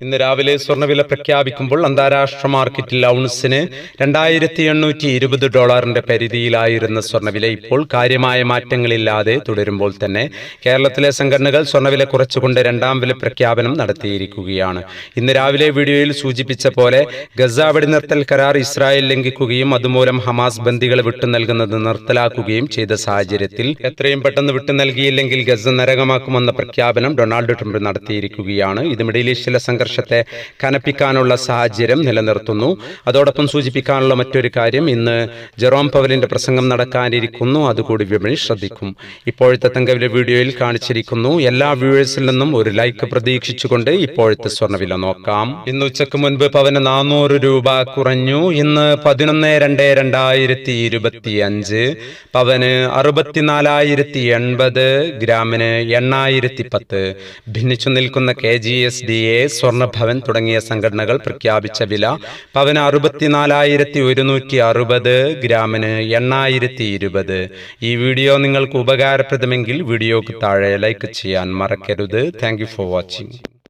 ഇന്ന് രാവിലെ സ്വർണവില പ്രഖ്യാപിക്കുമ്പോൾ അന്താരാഷ്ട്ര മാർക്കറ്റിൽ ഔൺസിന് രണ്ടായിരത്തി എണ്ണൂറ്റി ഇരുപത് ഡോളറിന്റെ പരിധിയിലായിരുന്ന സ്വർണവില ഇപ്പോൾ കാര്യമായ മാറ്റങ്ങളില്ലാതെ തുടരുമ്പോൾ തന്നെ കേരളത്തിലെ സംഘടനകൾ സ്വർണവില കുറച്ചുകൊണ്ട് രണ്ടാം വില പ്രഖ്യാപനം നടത്തിയിരിക്കുകയാണ്. ഇന്ന് രാവിലെ വീഡിയോയിൽ സൂചിപ്പിച്ച പോലെ ഗസ വെടിനിർത്തൽ കരാർ ഇസ്രായേൽ ലംഘിക്കുകയും അതുമൂലം ഹമാസ് ബന്ദികളെ വിട്ടു നൽകുന്നത് നിർത്തലാക്കുകയും ചെയ്ത സാഹചര്യത്തിൽ എത്രയും പെട്ടെന്ന് വിട്ടു നൽകിയില്ലെങ്കിൽ ഗസ നരകമാക്കുമെന്ന പ്രഖ്യാപനം ഡൊണാൾഡ് ട്രംപ് നടത്തിയിരിക്കുകയാണ്. ഇത് മിഡിൽ ഈസ്റ്റിലെ സംഘർഷത്തെ കനപ്പിക്കാനുള്ള സാഹചര്യം നിലനിർത്തുന്നു. അതോടൊപ്പം സൂചിപ്പിക്കാനുള്ള മറ്റൊരു കാര്യം ഇന്ന് ജെറോം പവലിന്റെ പ്രസംഗം നടക്കാനിരിക്കുന്നു. അതുകൂടി വിപണി ശ്രദ്ധിക്കും. ഇപ്പോഴത്തെ തങ്കവിലെ വീഡിയോയിൽ കാണിച്ചിരിക്കുന്നു. എല്ലാ വ്യൂവേഴ്സിൽ നിന്നും ഒരു ലൈക്ക് പ്രതീക്ഷിച്ചുകൊണ്ട് ഇപ്പോഴത്തെ സ്വർണവില നോക്കാം. ഇന്ന് ഉച്ചയ്ക്ക് മുൻപ് പവന് നാനൂറ് രൂപ കുറഞ്ഞു. ഇന്ന് പതിനൊന്ന് രണ്ട് രണ്ടായിരത്തി ഇരുപത്തി അഞ്ച് പവന് അറുപത്തിനാലായിരത്തി എൺപത്. ഗ്രാമിന് എണ്ണായിരത്തി പത്ത്. ഭിന്നിച്ചു നിൽക്കുന്ന K G S D A സ്വർണഭവൻ തുടങ്ങിയ സംഘടനകൾ പ്രഖ്യാപിച്ച വില പവന് അറുപത്തിനാലായിരത്തി ഒരുന്നൂറ്റി അറുപത് ഗ്രാമിന് എണ്ണായിരത്തി ഇരുപത് ഈ വീഡിയോ നിങ്ങൾക്ക് ഉപകാരപ്രദമെങ്കിൽ വീഡിയോക്ക് താഴെ ലൈക്ക് ചെയ്യാൻ മറക്കരുത്. Thank for watching.